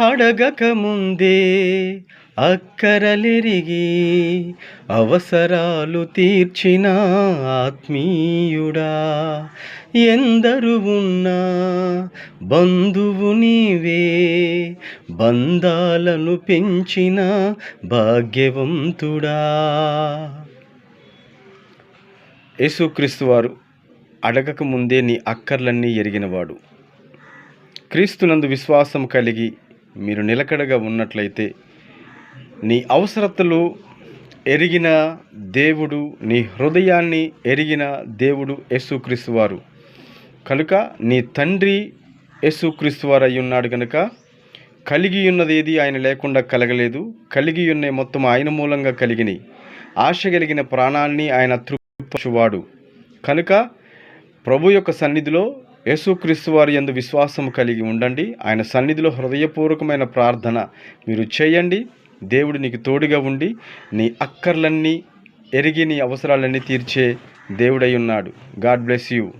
అడగక ముందే అక్కరలెరిగి అవసరాలు తీర్చిన ఆత్మీయుడా. ఎందరు ఉన్నా బంధువు నీవే బంధాలను పెంచిన భాగ్యవంతుడా. యేసుక్రీస్తు వారు అడగక ముందే నీ అక్కర్లన్నీ ఎరిగినవాడు. క్రీస్తునందు విశ్వాసం కలిగి మీరు నిలకడగా ఉన్నట్లయితే నీ అవసరతలు ఎరిగిన దేవుడు నీ హృదయాన్ని ఎరిగిన దేవుడు యేసుక్రీస్తు వారు. కనుక నీ తండ్రి యేసుక్రీస్తు వారు అయి ఉన్నాడు కనుక కలిగి ఉన్నది ఏది ఆయన లేకుండా కలగలేదు. కలిగి ఉన్న మొత్తం ఆయన మూలంగా కలిగినాయి ఆశ కలిగిన ప్రాణాన్ని ఆయన తృప్తివాడు కనుక ప్రభు యొక్క సన్నిధిలో యేసుక్రీస్తు వారి ఎందు విశ్వాసం కలిగి ఉండండి. ఆయన సన్నిధిలో హృదయపూర్వకమైన ప్రార్థన మీరు చేయండి. దేవుడు నీకు తోడుగా ఉండి నీ అక్కర్లన్నీ ఎరిగి నీ అవసరాలన్నీ తీర్చే దేవుడై ఉన్నాడు. God bless you.